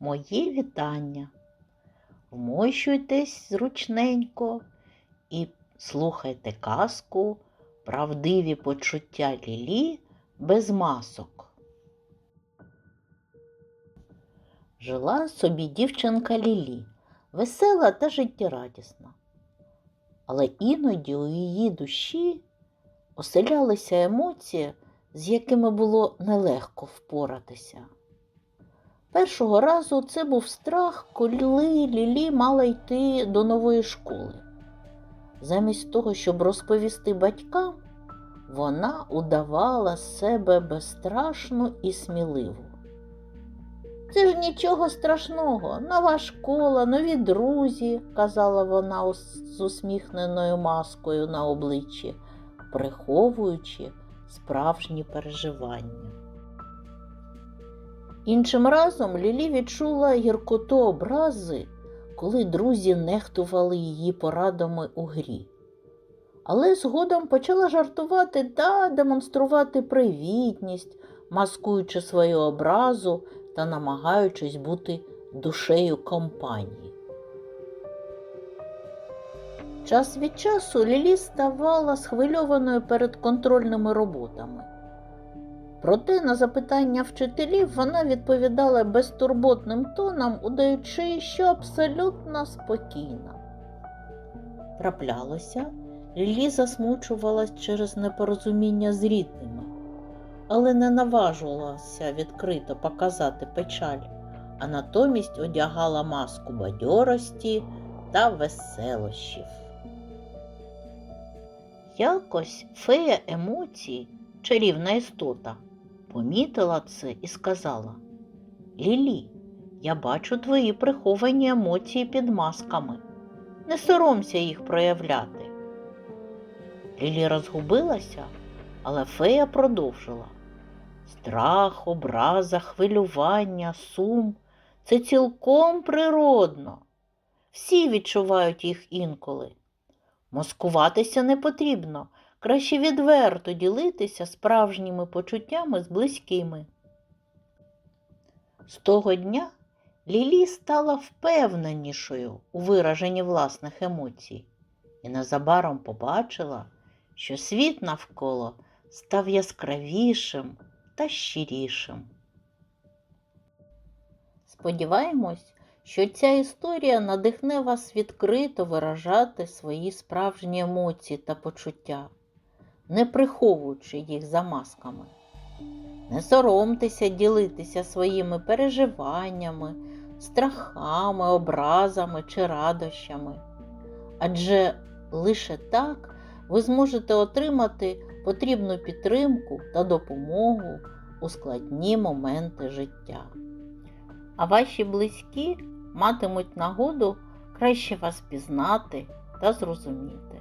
мої вітання. Вмощуйтесь зручненько і слухайте казку Правдиві почуття Лілі без масок. Жила собі дівчинка Лілі, весела та життєрадісна. Але іноді у її душі оселялися емоції, з якими було нелегко впоратися. Першого разу це був страх, коли Лілі мала йти до нової школи. Замість того, щоб розповісти батькам, вона удавала себе безстрашну і сміливу. Це ж нічого страшного, нова школа, нові друзі, казала вона з усміхненою маскою на обличчі, приховуючи справжні переживання. Іншим разом Лілі відчула гіркоту образи, коли друзі нехтували її порадами у грі. Але згодом почала жартувати та демонструвати привітність, маскуючи свою образу та намагаючись бути душею компанії. Час від часу Лілі ставала схвильованою перед контрольними роботами. Проте на запитання вчителів вона відповідала безтурботним тоном, удаючи, що абсолютно спокійна. Траплялося, Лілі засмучувалась через непорозуміння з рідними, але не наважувалася відкрито показати печаль, а натомість одягала маску бадьорості та веселощів. Якось фея емоцій, чарівна істота, помітила це і сказала: Лілі, я бачу твої приховані емоції під масками. Не соромся їх проявляти. Лілі розгубилася, але фея продовжила. Страх, образа, хвилювання, сум це цілком природно. Всі відчувають їх інколи. Маскуватися не потрібно, краще відверто ділитися справжніми почуттями з близькими. З того дня Лілі стала впевненішою у вираженні власних емоцій і незабаром побачила, що світ навколо став яскравішим та щирішим. Сподіваємось, що ця історія надихне вас відкрито виражати свої справжні емоції та почуття, не приховуючи їх за масками. Не соромтеся ділитися своїми переживаннями, страхами, образами чи радощами. Адже лише так ви зможете отримати потрібну підтримку та допомогу у складні моменти життя. А ваші близькі матимуть нагоду краще вас пізнати та зрозуміти.